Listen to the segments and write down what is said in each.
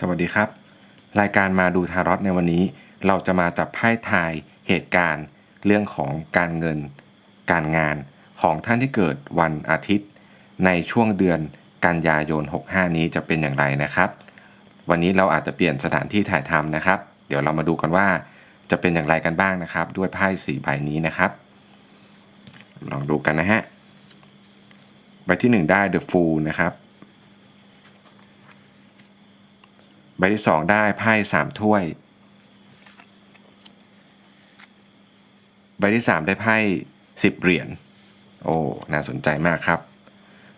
สวัสดีครับ รายการมาดูทารอตในวันนี้ เราจะมาจับไพ่ทายเหตุการณ์ เรื่องของการเงิน การงานของท่านที่เกิดวันอาทิตย์ ในช่วงเดือนกันยายน 65 นี้จะเป็นอย่างไรนะครับ วันนี้เราอาจจะเปลี่ยนสถานที่ถ่ายทำนะครับ เดี๋ยวเรามาดูกันว่าจะเป็นอย่างไรกันบ้างนะครับ ด้วยไพ่สีใบนี้นะครับ ลองดูกันนะฮะใบที่หนึ่งได้ The Fool นะครับ ใบที่สองได้ไพ่สามถ้วย ใบที่สามได้ไพ่สิบเหรียญ โอ้ น่าสนใจมากครับ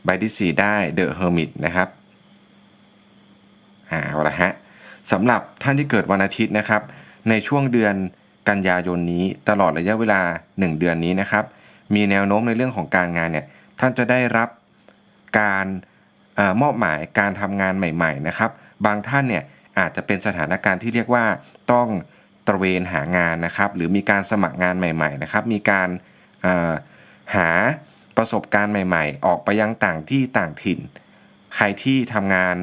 ใบที่สี่ได้เดอะเฮอร์มิตนะครับอ่าเอาละฮะสำหรับท่านที่เกิดวันอาทิตย์นะครับ ในช่วงเดือนกันยายนนี้ตลอดระยะเวลา 1 เดือนนี้นะครับ มีแนวโน้มในเรื่องของการงานเนี่ยท่านจะได้รับการออมอบหมายการทำงานใหม่ ๆ นะครับ บางท่านเนี่ยอาจจะเป็นสถานการณ์ที่เรียกว่าต้องตระเวนหางานนะครับ หรือมีการสมัครงานใหม่ๆนะครับ มีการหาประสบการณ์ใหม่ ๆ ออกไปยังต่างที่ต่างถิ่น ใครที่ทำงาน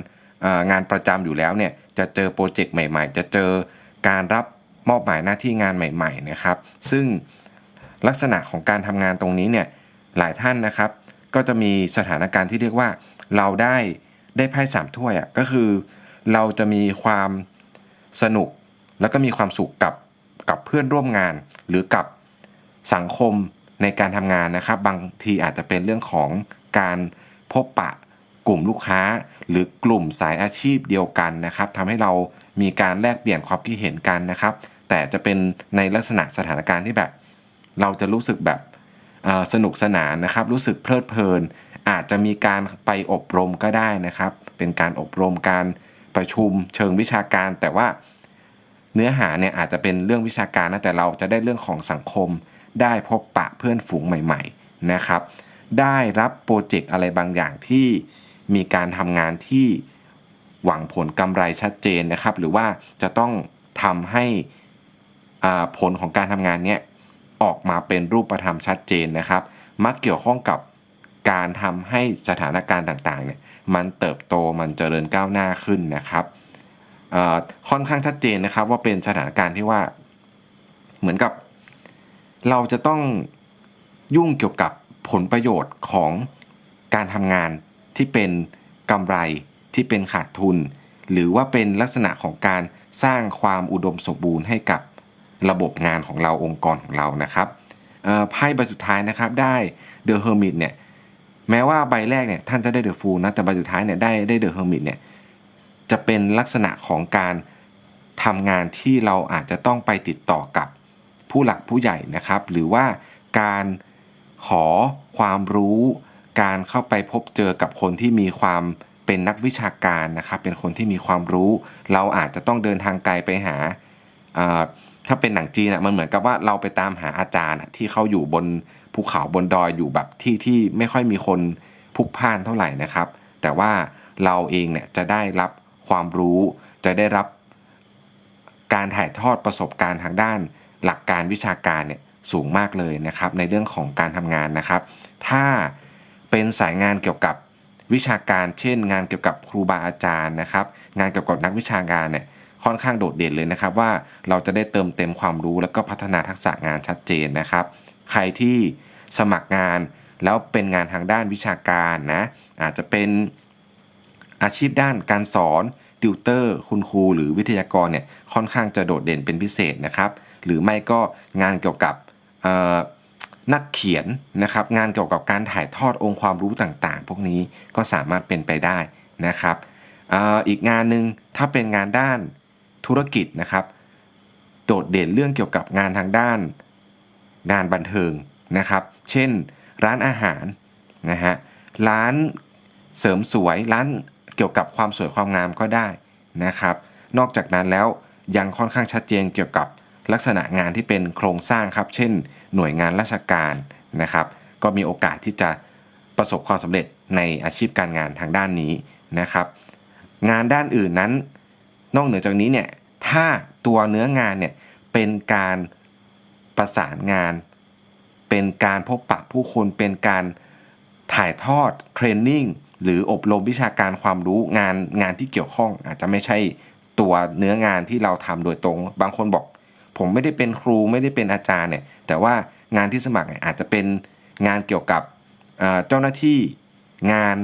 งานประจำอยู่แล้วเนี่ยจะเจอโปรเจกต์ใหม่ ๆ จะเจอการรับมอบหมายหน้าที่งานใหม่ ๆนะครับ ซึ่งลักษณะของการทำงานตรงนี้เนี่ยหลายท่านนะครับ ก็จะมีสถานการณ์ที่เรียกว่าเราได้ได้ไพ่สามถ้วยอะก็คือ เราจะมีความสนุก แล้วก็มีความสุขกับกับเพื่อนร่วมงาน หรือกับสังคมในการทำงานนะครับ บางทีอาจจะเป็นเรื่องของการพบปะกลุ่มลูกค้า หรือกลุ่มสายอาชีพเดียวกันนะครับทำให้เรามีการแลกเปลี่ยนความคิดเห็นกันนะครับ แต่จะเป็นในลักษณะสถานการณ์ที่แบบ เราจะรู้สึกแบบสนุกสนานนะครับ รู้สึกเพลิดเพลิน อาจจะมีการไปอบรมก็ได้นะครับ เป็นการอบรมการ ประชุมเชิงวิชาการ แต่ว่าเนื้อหาเนี่ยอาจจะเป็นเรื่องวิชาการนะแต่เราจะได้เรื่องของสังคม ได้พบปะเพื่อนฝูงใหม่ ๆนะครับ ได้รับโปรเจกต์อะไรบางอย่างที่มีการทำงานที่หวังผลกำไรชัดเจนนะครับ หรือว่าจะต้องทำให้อ่าผลของการทำงานเนี้ยออกมาเป็นรูปธรรมชัดเจนนะครับ มักเกี่ยวข้องกับการทำให้สถานการณ์ต่างๆเนี่ย มันเติบโตมันเจริญก้าวหน้าขึ้นนะครับค่อนข้างชัดเจนนะครับว่าเป็นสถานการณ์ที่ว่าเหมือนกับ เราจะต้องยุ่งเกี่ยวกับผลประโยชน์ของการทำงานที่เป็นกำไรที่เป็นขาดทุน หรือว่าเป็นลักษณะของการสร้างความอุดมสมบูรณ์ให้กับระบบงานของเราองค์กรของเรานะครับเอ่อไพ่ใบสุดท้ายนะครับได้ The Hermit เนี่ย แม้ว่าใบแรกเนี่ยท่านจะได้ The Fool นะแต่ใบสุดท้ายเนี่ยได้ได้ The Hermit เนี่ยจะเป็นลักษณะของการทำงานที่เราอาจจะต้องไปติดต่อกับผู้หลักผู้ใหญ่นะครับ หรือว่าการขอความรู้ การเข้าไปพบเจอกับคนที่มีความเป็นนักวิชาการนะครับ เป็นคนที่มีความรู้ เราอาจจะต้องเดินทางไกลไปหา ถ้าเป็นหนังจีนอะมันเหมือนกับว่าเราไปตามหาอาจารย์ที่เขาอยู่บน ภูเขาบนดอยอยู่แบบที่ที่ไม่ค่อยมีคนพุกพ่านเท่าไหร่นะครับ แต่ว่าเราเองเนี่ยจะได้รับความรู้ จะได้รับการถ่ายทอดประสบการณ์ทางด้านหลักการวิชาการเนี่ยสูงมากเลยนะครับ ในเรื่องของการทำงานนะครับ ถ้าเป็นสายงานเกี่ยวกับวิชาการเช่น งานเกี่ยวกับครูบาอาจารย์นะครับ งานเกี่ยวกับนักวิชาการเนี่ยค่อนข้างโดดเด่นเลยนะครับว่าเราจะได้เติมเต็มความรู้แล้วก็พัฒนาทักษะงานชัดเจนนะครับ ใครที่สมัครงานแล้วเป็นงานทางด้านวิชาการนะ อาจจะเป็นอาชีพด้านการสอนติวเตอร์ คุณครูหรือวิทยากรเนี่ยค่อนข้างจะโดดเด่นเป็นพิเศษนะครับ หรือไม่ก็งานเกี่ยวกับนักเขียนนะครับงานเกี่ยวกับการถ่ายทอดองค์ความรู้ต่างๆ พวกนี้ก็สามารถเป็นไปได้นะครับออีกงานหนึ่งถ้าเป็นงานด้านธุรกิจนะครับ โดดเด่นเรื่องเกี่ยวกับงานทางด้าน งานบันเทิงนะครับ เช่น ร้านอาหารนะฮะร้านเสริมสวยร้านเกี่ยวกับความสวยความงามก็ได้นะครับ นอกจากนั้นแล้วยังค่อนข้างชัดเจนเกี่ยวกับลักษณะงานที่เป็นโครงสร้างครับ เช่น หน่วยงานราชการนะครับ ก็มีโอกาสที่จะประสบความสำเร็จในอาชีพการงานทางด้านนี้นะครับ งานด้านอื่นนั้น นอกเหนือจากนี้เนี่ยถ้าตัวเนื้องานเนี่ยเป็นการ ประสานงาน เป็นการพบปะผู้คนเป็นการถ่ายทอดเทรนนิ่งหรืออบรมวิชาการความรู้งานงานที่เกี่ยวข้อง อาจจะไม่ใช่ตัวเนื้องานที่เราทำโดยตรง บางคนบอก ผมไม่ได้เป็นครูไม่ได้เป็นอาจารย์เนี่ยแต่ว่างานที่สมัครเนี่ยอาจจะเป็นงานเกี่ยวกับเจ้าหน้าที่งาน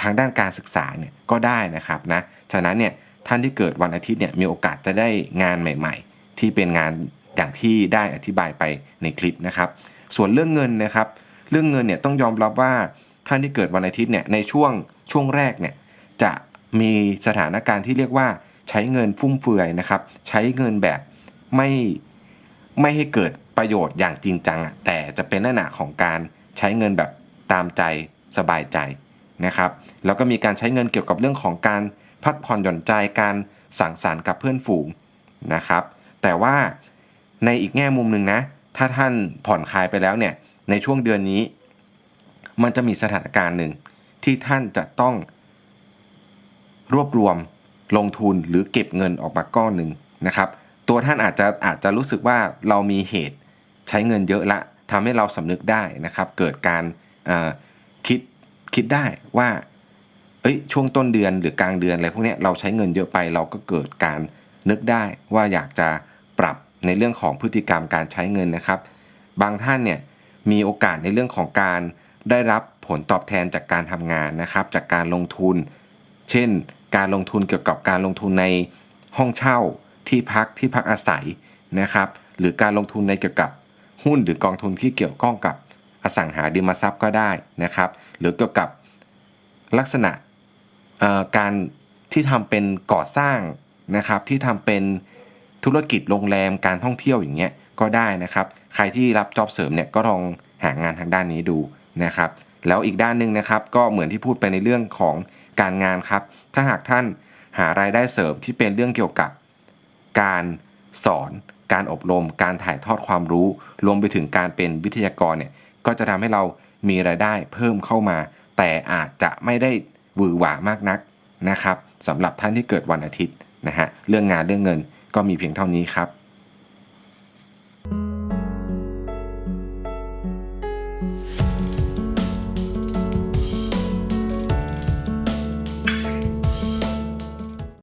ทางด้านการศึกษาเนี่ยก็ได้นะครับนะฉะนั้นเนี่ยท่านที่เกิดวันอาทิตย์เนี่ยมีโอกาสจะได้งานใหม่ ๆ ที่เป็นงาน อย่างที่ได้อธิบายไปในคลิปนะครับ ส่วนเรื่องเงินนะครับ เรื่องเงินเนี่ยต้องยอมรับว่าท่านที่เกิดวันอาทิตย์เนี่ยในช่วงช่วงแรกเนี่ยจะมีสถานการณ์ที่เรียกว่าใช้เงินฟุ่มเฟือยนะครับ ใช้เงินแบบไม่ไม่ให้เกิดประโยชน์อย่างจริงจังอะแต่จะเป็นลักษณะของการใช้เงินแบบตามใจสบายใจนะครับ แล้วก็มีการใช้เงินเกี่ยวกับเรื่องของการพักผ่อนหย่อนใจการสังสรรค์กับเพื่อนฝูงนะครับ แต่ว่า ในอีกแง่มุมหนึ่งนะ ถ้าท่านผ่อนคลายไปแล้วเนี่ย ในช่วงเดือนนี้ มันจะมีสถานการณ์หนึ่งที่ท่านจะต้อง รวบรวมลงทุนหรือเก็บเงินออกมาก้อนหนึ่งนะครับ ตัวท่านอาจจะอาจจะรู้สึกว่าเรามีเหตุใช้เงินเยอะละทำให้เราสำนึกได้นะครับ เกิดการคิดคิดได้ว่าเอ้ยช่วงต้นเดือนหรือกลางเดือนอะไรพวกนี้เราใช้เงินเยอะไปเราก็เกิดการนึกได้ว่าอยากจะปรับ ในเรื่องของพฤติกรรมการใช้เงินนะครับ บางท่านเนี่ยมีโอกาสในเรื่องของการได้รับผลตอบแทนจากการทำงานนะครับ จากการลงทุน เช่น การลงทุนเกี่ยวกับการลงทุนในห้องเช่าที่พักที่พักอาศัยนะครับ หรือการลงทุนในเกี่ยวกับหุ้นหรือกองทุนที่เกี่ยวข้องกับอสังหาริมทรัพย์ก็ได้นะครับ หรือเกี่ยวกับลักษณะการที่ทำเป็นก่อสร้างนะครับ ที่ทำเป็น ธุรกิจโรงแรมการท่องเที่ยวอย่างเงี้ยก็ได้นะครับ ใครที่รับจ็อบเสริมเนี่ยก็ลองหางานทางด้านนี้ดูนะครับ แล้วอีกด้านหนึ่งนะครับ ก็เหมือนที่พูดไปในเรื่องของการงานครับ ถ้าหากท่านหารายได้เสริมที่เป็นเรื่องเกี่ยวกับการสอน การอบรม การถ่ายทอดความรู้ รวมไปถึงการเป็นวิทยากรเนี่ยก็จะทำให้เรามีรายได้เพิ่มเข้ามา แต่อาจจะไม่ได้หวือหวามากนักนะครับสำหรับท่านที่เกิดวันอาทิตย์นะฮะเรื่องงานเรื่องเงิน ก็มีเพียงเท่านี้ครับ